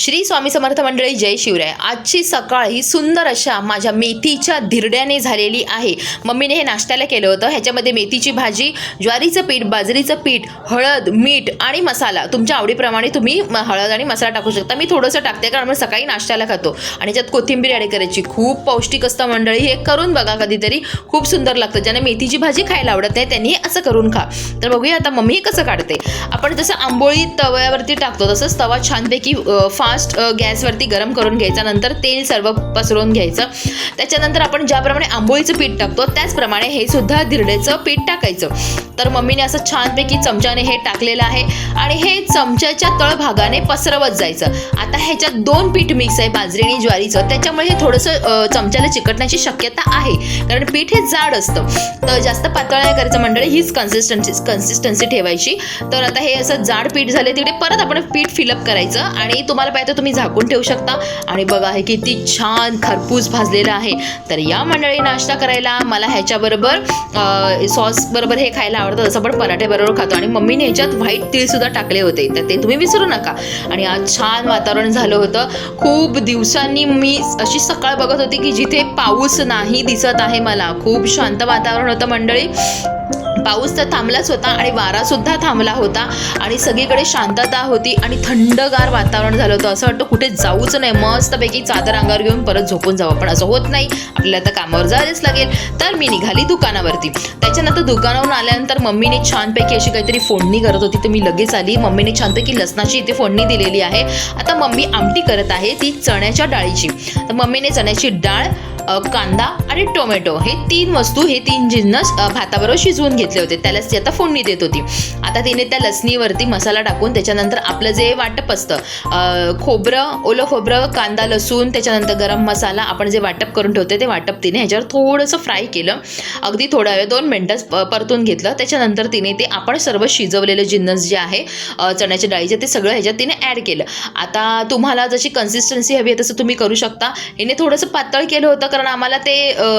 श्री स्वामी समर्थ मंडळी जय शिवराय. आजची सकाळ ही सुंदर अशा माझ्या मेथीच्या धिरड्याने झालेली आहे. मम्मीने हे नाश्त्याला केलं होतं. ह्याच्यामध्ये मेथीची भाजी ज्वारीचं पीठ बाजरीचं पीठ हळद मीठ आणि मसाला. तुमच्या आवडीप्रमाणे तुम्ही हळद आणि मसाला टाकू शकता. मी थोडंसं टाकते कारण मी सकाळी नाश्त्याला खातो. आणि त्यात कोथिंबीर ॲड करायची. खूप पौष्टिक असतं मंडळी. हे करून बघा कधीतरी. खूप सुंदर लागतं. ज्यांना मेथीची भाजी खायला आवडत नाही त्यांनी असं करून खा. तर बघूया आता मम्मी कसं काढते. आपण जसं आंबोळी तव्यावरती टाकतो तसंच तवा छानपैकी फास्ट गॅसवरती गरम करून घ्यायचा नंतर तेल सर्व पसरवून घ्यायचं. त्याच्यानंतर आपण ज्याप्रमाणे आंबोळीचं पीठ टाकतो त्याचप्रमाणे हे सुद्धा धिरडेचं पीठ टाकायचं. तर मम्मीने असं छानपैकी चमच्याने हे टाकलेलं आहे आणि हे चमच्याच्या तळभागाने पसरवत जायचं. आता ह्याच्यात दोन पीठ मिक्स आहे बाजरी आणि ज्वारीचं. त्याच्यामुळे हे थोडंसं चमच्याला चिकटण्याची शक्यता आहे. कारण पीठ हे जाड असतं. तर जास्त पातळ नाही करायचं मंडळी हीच कन्सिस्टन्सी कन्सिस्टन्सी ठेवायची. तर आता हे असं जाड पीठ झाले तिकडे परत आपण पीठ फिलअप करायचं आणि तुम्हाला पाहिजे तर तुम्ही झाकून ठेवू शकता. आणि बघा हे किती छान खरपूस भाजलेलं आहे. तर या मंडळी नाश्ता करायला मला ह्याच्याबरोबर सॉस बरोबर हे खायला आवडतं. जसं आपण पराठेबरोबर खातो. आणि मम्मीने ह्याच्यात व्हाईट तीळ सुद्धा टाकले होते. तर ते तुम्ही विसरू नका. आणि आज छान वातावरण झालं होतं. खूप दिवसांनी मी अशी सकाळ बघत होती की जिथे पाऊस नाही दिसत आहे मला. खूप शांत वातावरण होतं मंडळी. पाऊस तर थांबलाच होता आणि वारा सुद्धा थांबला होता आणि सगळीकडे शांतता होती आणि थंडगार वातावरण झालं होतं. असं वाटतं कुठे जाऊच नाही. मस्तपैकी चादर अंगावर घेऊन परत झोपून जावं. पण असं होत नाही. आपल्याला आता कामावर जायलाच लागेल. तर मी निघाली दुकानावरती. त्याच्यानंतर दुकानावरून आल्यानंतर मम्मीने छानपैकी अशी काहीतरी फोडणी करत होती. तर मी लगेच आली. मम्मीने छानपैकी लसणाची इथे फोडणी दिलेली आहे. आता मम्मी आमटी करत आहे ती चण्याच्या डाळीची. तर मम्मीने चण्याची डाळ कांदा आणि टोमॅटो हे तीन वस्तू हे तीन जिन्नस भाताबरोबर शिजवून घेतले होते. त्यालाच ती आता फोडणी देत होती. आता तिने त्या लसणीवरती मसाला टाकून त्याच्यानंतर आपलं जे वाटप असतं खोबरं ओलं खोबरं कांदा लसूण त्याच्यानंतर गरम मसाला आपण जे वाटप करून ठेवते ते वाटप तिने ह्याच्यावर थोडंसं फ्राय केलं. अगदी थोडा वेळ दोन मिनटं प- परतून घेतलं. त्याच्यानंतर तिने ते आपण सर्व शिजवलेले जिन्नस जे आहे चण्याच्या डाळीचे ते सगळं ह्याच्यात तिने ॲड केलं. आता तुम्हाला जशी कन्सिस्टन्सी हवी आहे तसं तुम्ही करू शकता. हिने थोडंसं पातळ केलं होतं कारण आम्हाला ते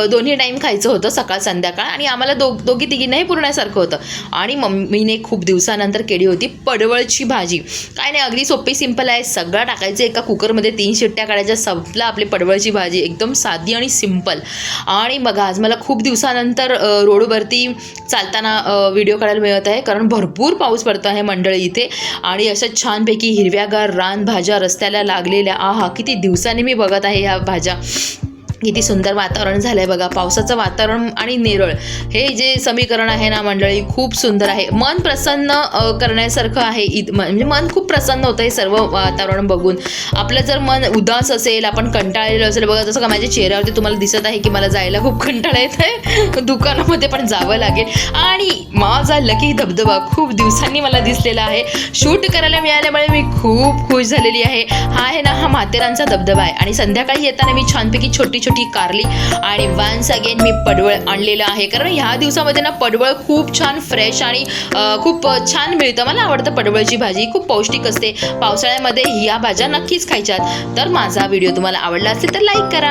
दोन्ही टाईम खायचं होतं सकाळ संध्याकाळ आणि आम्हाला दो दोघी तिघींनाही पुरण्यासारखं होतं. आणि मम्मीने खूप दिवसानंतर केली होती पडवळची भाजी. काय नाही अगदी सोपी सिंपल आहे. सगळं टाकायचं एका कुकरमध्ये तीन शिट्ट्या काढायच्या संपला आपली पडवळची भाजी. एकदम साधी आणि सिंपल आणि बघा आज मला खूप दिवसानंतर रोडवरती चालताना व्हिडिओ काढायला मिळत आहे. कारण भरपूर पाऊस पडतो आहे मंडळी इथे. आणि अशा छानपैकी हिरव्यागार रान भाज्या रस्त्याला लागलेल्या. आहा किती दिवसांनी मी बघत आहे ह्या भाज्या. किती सुंदर वातावरण झालं आहे बघा. पावसाचं वातावरण आणि नेरळ हे जे समीकरण आहे ना मंडळी खूप सुंदर आहे. मन प्रसन्न करण्यासारखं आहे. इत म्हणजे मन खूप प्रसन्न होतं हे सर्व वातावरण बघून. आपलं जर मन उदास असेल आपण कंटाळलेलं असेल बघा जसं का माझ्या चेहऱ्यावरती तुम्हाला दिसत आहे की मला जायला खूप कंटाळा येत आहे दुकानामध्ये पण जावं लागेल. आणि माझा लकी धबधबा खूप दिवसांनी मला दिसलेला आहे. शूट करायला मिळाल्यामुळे मी खूप खुश झालेली आहे. हा आहे ना हा माथेरानचा धबधबा आहे. आणि संध्याकाळी येताना मी छानपैकी छोटी छोटी कारली आणि वन्स अगेन मी पडवळ आणलेलं आहे. कारण ह्या दिवसामध्ये ना पडवळ खूप छान फ्रेश आणि खूप छान मिळतं. मला आवडतं पडवळची भाजी. खूप पौष्टिक असते. पावसाळ्यामध्ये ह्या भाज्या नक्कीच खायच्यात. तर माझा व्हिडिओ तुम्हाला आवडला असेल तर लाईक करा.